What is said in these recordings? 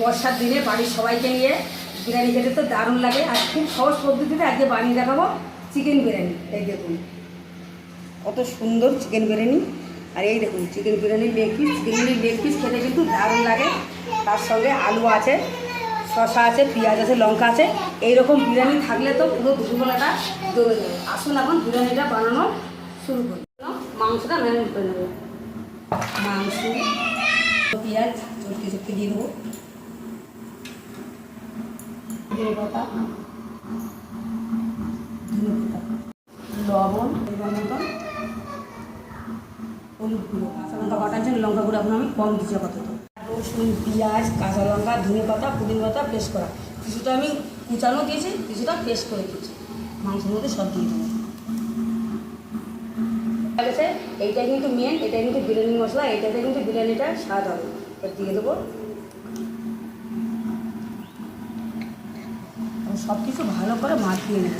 বর্ষার দিনে বাড়ির সবাইকে নিয়ে বিরিয়ানি খেতে তো দারুণ লাগে। আর খুব সহজ পদ্ধতিতে আজকে বানিয়ে দেখাবো চিকেন বিরিয়ানি। এই দেখুন, কত সুন্দর চিকেন বিরিয়ানি। আর এই দেখুন চিকেন বিরিয়ানির লেগ পিস চিকেন বিরিয়ানির লেগ পিস খেতে কিন্তু দারুণ লাগে। তার সঙ্গে আলু আছে, শসা আছে, পেঁয়াজ আছে, লঙ্কা আছে। এইরকম বিরিয়ানি থাকলে তো পুরো দুপুরবেলাটা জমে যাবে। আসুন এখন বিরিয়ানিটা বানানো শুরু করি। মাংসটা ম্যারিনেট করে নেব। মাংস পেঁয়াজ, চটকে চটকে দিয়ে দেবো। পাতা। লবণ কাঁচা লঙ্কা লঙ্কা এখন আমি কম রসুন, পেঁয়াজ, কাঁচা লঙ্কা পাতা পেস্ট করা। কিছুটা আমি কুচানো দিয়েছি, কিছুটা পেস্ট করে দিয়েছি। মাংসের মধ্যে সব দিয়ে দেবো। আছে এইটা কিন্তু মেন এটা কিন্তু বিরিয়ানি মশলা এটাতে কিন্তু বিরিয়ানিটা স্বাদ হবে। দিয়ে দেবো। সব কিছু ভালো করে মাখিয়ে নেব।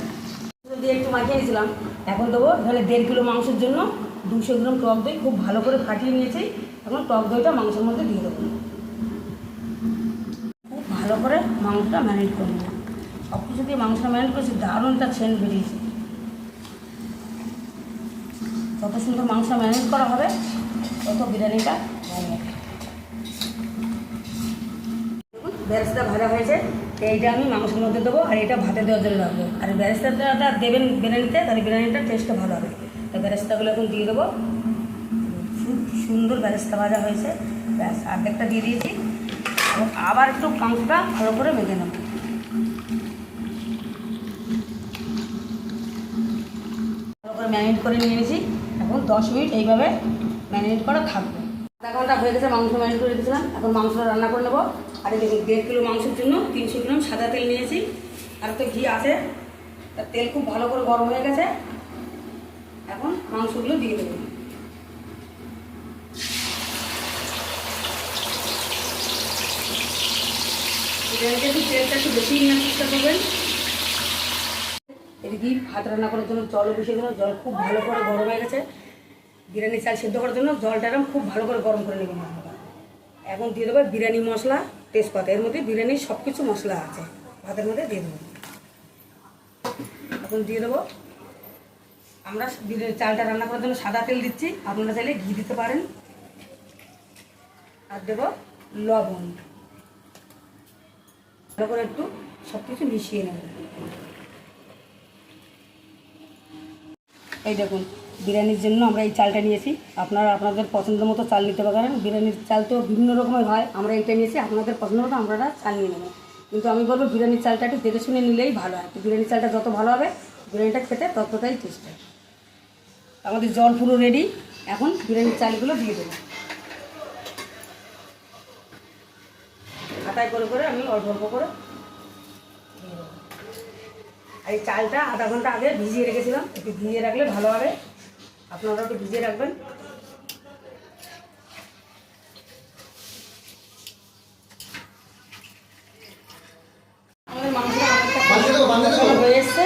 দিয়ে একটু মাখিয়ে নিয়েছিলাম। এখন দেবো তাহলে দেড় কিলো মাংসের জন্য দুশো গ্রাম টক দই খুব ভালো করে ফাটিয়ে নিয়েছি। এখন টক দইটা মাংসের মধ্যে দিয়ে দেবো। খুব ভালো করে মাংসটা ম্যানেজ করে সব কিছু দিয়ে মাংসটা ম্যানেজ করেছি, দারুণ একটা সেন্ট বেরিয়েছে। যত সুন্দর মাংস ম্যানেজ করা হবে তত বিরিয়ানিটা বেরেস্তা ভাজা হয়েছে এইটা আমি মাংসের মধ্যে দেবো আর এটা ভাতে দেওয়ার জন্য রাখব। আর বেরেস্তাটা দেবেন বিরিয়ানিতে, তাহলে বিরিয়ানিটার টেস্টটা ভালো হবে। তো বেরেস্তাগুলো এখন দিয়ে দেবো। খুব সুন্দর বেরেস্তা ভাজা হয়েছে, ব্যাস অর্ধেকটা দিয়ে দিয়েছি। আবার একটু মাংসটা ভালো করে মেখে নেব ভালো করে ম্যারিনেট করে নিয়ে নিয়েছি। এখন দশ মিনিট এইভাবে ম্যারিনেট করা থাকবে। আধা ঘণ্টা হয়ে গেছে মাংস ম্যারিনেট করে রেখেছিলাম এখন মাংসটা রান্না করে নেব। আর দেখুন, দেড় কিলো মাংসের জন্য তিনশো গ্রাম সাদা তেল নিয়েছি। আর তো ঘি আছে। তার তেল খুব ভালো করে গরম হয়ে গেছে। এখন মাংসগুলো দিয়ে দেবো। তেলটা একটু বেশি নেওয়ার চেষ্টা করবেন এদিকে ভাত রান্না করার জন্য জল বসিয়ে দেবো জল খুব ভালো করে গরম হয়ে গেছে। বিরিয়ানি চাল সেদ্ধ করার জন্য জলটা এরকম খুব ভালো করে গরম করে নেবেন এখন দিয়ে দেবো বিরিয়ানি মশলা, তেজপাতা। এর মধ্যে বিরিয়ানির সব কিছু মশলা আছে। ভাতের মধ্যে দিয়ে দেবো। এখন দিয়ে দেবো। আমরা চালটা রান্না করার জন্য সাদা তেল দিচ্ছি। আপনারা চাইলে ঘি দিতে পারেন। আর দেবো লবণ। ভালো করে একটু সব কিছু মিশিয়ে নেবেন এই দেখুন, বিরিয়ানির জন্য আমরা এই চালটা নিয়েছি। আপনারা আপনাদের পছন্দ মতো চাল নিতে পারেন। বিরিয়ানির চাল তো বিভিন্ন রকমের হয়। আমরা এইটা নিয়েছি, আপনাদের পছন্দ মতো আপনারা চাল নিয়ে নেবেন কিন্তু আমি বলব, বিরিয়ানির চালটা একটু দেখে শুনে নিলেই ভালো হয়। বিরিয়ানির চালটা যত ভালো হবে, বিরিয়ানিটা খেতে ততটাই টেস্ট হয়। আমাদের জল পুরো রেডি এখন বিরিয়ানির চালগুলো দিয়ে দেবো। হাতায় করে করে আমি অল্প অল্প করে দিয়ে দেবো। আর এই চালটা আধা ঘণ্টা আগে ভিজিয়ে রেখেছিলাম। একটু ভিজিয়ে রাখলে ভালো হবে। আপনারা একটু ভিজিয়ে রাখবেন। হয়ে এসছে।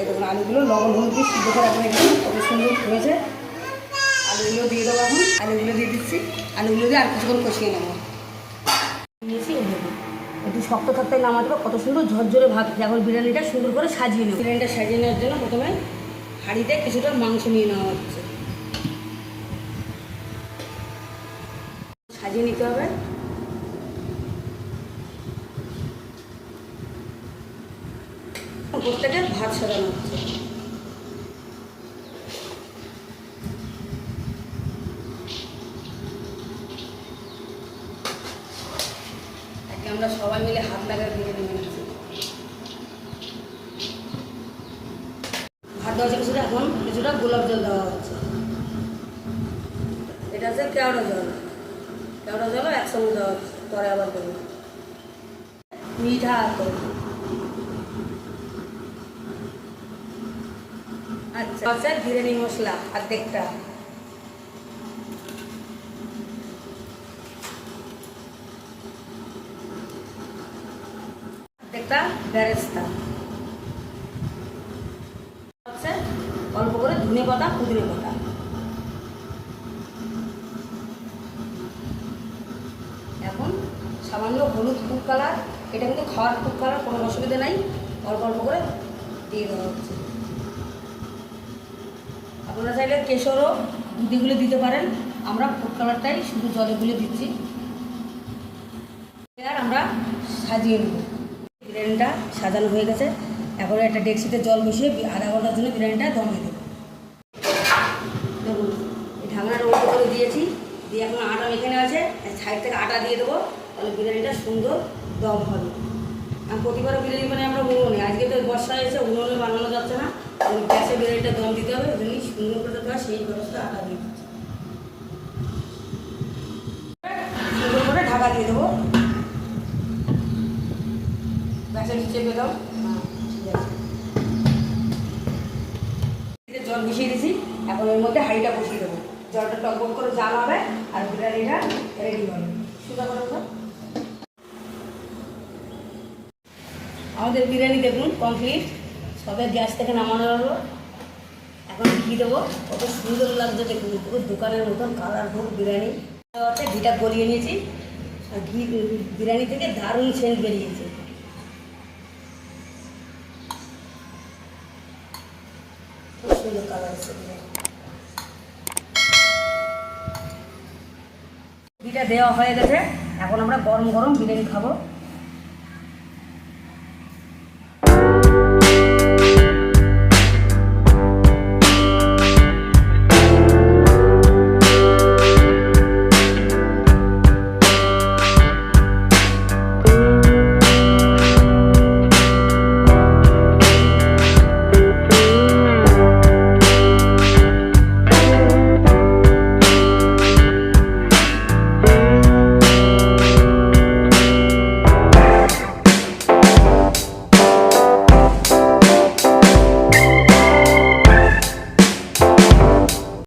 এই দেখুন আলুগুলো লবণ হলুদ দিয়ে সিদ্ধ করে রাখবেন এখানে। কত সুন্দর হয়েছে। আলুগুলো দিয়ে দেবো এখন। আলুগুলো দিয়ে দিচ্ছি। আলুগুলো দিয়ে আর কিছুক্ষণ কষিয়ে নেব। নিয়েছি শক্ত থাকতে নামাতে হবে কত সুন্দর ঝরঝরে ভাত এখন বিরিয়ানিটা সুন্দর করে সাজিয়ে নেব। বিরিয়ানিটা সাজিয়ে নেওয়ার জন্য প্রথমে হাঁড়িতে কিছুটা মাংস নিয়ে নেওয়া হচ্ছে। সাজিয়ে নিতে হবে। প্রত্যেকের ভাত সাজানো হচ্ছে একে আমরা সবাই মিলে হাত লাগায় বিরিয়ানি বানাচ্ছি ভাত দেওয়া কিছুটা এখন, কিছুটা গোলাপ জল দেওয়া হচ্ছে। এটা হচ্ছে কেওড়া জল। কেওড়া জলও এক চামচ দেওয়া হচ্ছে, পরে আবার দেবো। মিঠা আচ্ছা হচ্ছে বিরিয়ানি মশলা অর্ধেকটা অর্ধেকটা ব্যারেস্তা হচ্ছে অল্প করে ধনে পাতা, পুদিনে পাতা। এখন সামান্য হলুদ ফুড কালার এটা কিন্তু খাওয়ার ফুড কালার কোনো অসুবিধা নাই, অল্প অল্প করে দিয়ে দেওয়া হচ্ছে। আপনারা চাইলে কেশরও দুদিগুলো দিতে পারেন, আমরা ফুড কালারটাই শুধু জলে গুলে দিচ্ছি। আর আমরা সাজিয়ে নেব। বিরিয়ানিটা সাজানো হয়ে গেছে। এখন একটা ডেক্সিতে জল বসিয়ে আধা ঘণ্টার জন্য বিরিয়ানিটা দমে দেবো। দেখুন, এই ঢাকনাটা ওপর করে দিয়েছি। দিয়ে এখন আটা এখানে আছে সাইড থেকে আটা দিয়ে দেবো। তাহলে বিরিয়ানিটা সুন্দর দম হবে। আর প্রতিবার বিরিয়ানি মানে আমরা উনুনে আজকে তো বর্ষা এসে উনুনে বানানো যাচ্ছে না। গ্যাসে বিরিয়ানিটা দম দিতে হবে। ওই জন্যই সুন্দর করে দেওয়া সেই ব্যবস্থা আটা দিয়ে দিচ্ছি। সুন্দর করে ঢাকা দিয়ে দেবো। চেপে দাও জল বসিয়ে দিয়েছি এখন এর মধ্যে হাঁড়িটা বসিয়ে দেবো। জলটা টকবক করে জাল হবে আর বিরিয়ানিটা রেডি হবে। করো আমাদের বিরিয়ানি দেখুন কমপ্লিট সবে গ্যাস থেকে নামানো হলো। এখন ঘি দেবো। কত সুন্দর লাগছে দেখুন পুরো দোকানের মতন কালারফুল বিরিয়ানি ঘিটা গলিয়ে নিয়েছি। আর ঘি বিরিয়ানি থেকে দারুণ সেন্ট বেরিয়েছে। খুব color is there. ঘিটা দেওয়া হয়ে গেছে এখন আমরা গরম গরম বিরিয়ানি খাব